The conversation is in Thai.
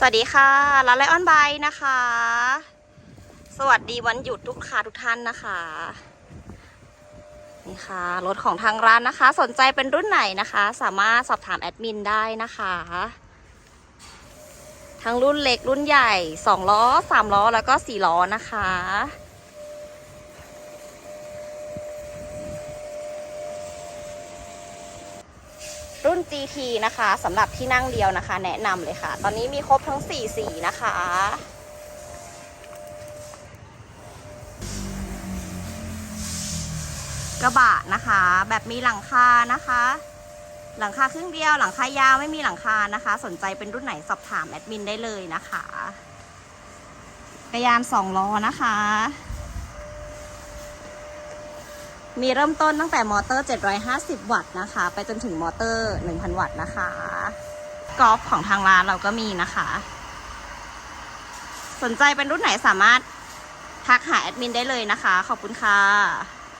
สวัสดีค่ะร้านไลออนไบนะคะ สวัสดีวันหยุดทุกค้าทุกท่านนะคะ นี่ค่ะ รถของทางร้านนะคะ สนใจเป็นรุ่นไหนนะคะ สามารถสอบถามแอดมินได้นะคะ ทั้งรุ่นเล็กรุ่นใหญ่ 2 ล้อ 3 ล้อ แล้วก็ 4 ล้อนะคะ รุ่น GT นะคะสำหรับที่นั่งเดียวนะคะ แนะนำเลยค่ะ ตอนนี้มีครบทั้ง 4 สีนะคะ กระบะนะคะ แบบมีหลังคานะคะ หลังคาครึ่งเดียว หลังคายาวไม่มีหลังคานะคะ สนใจเป็นรุ่นไหนสอบถามแอดมินได้เลยนะคะกระยาน2ล้อนะคะ มีเริ่มต้นตั้งแต่มอเตอร์ 750 วัตต์นะคะ ไปจนถึงมอเตอร์ 1,000 วัตต์นะคะกอล์ฟของทางร้านเราก็มีนะคะ สนใจเป็นรุ่นไหนสามารถทักหาแอดมินได้เลยนะคะ ขอบคุณค่ะ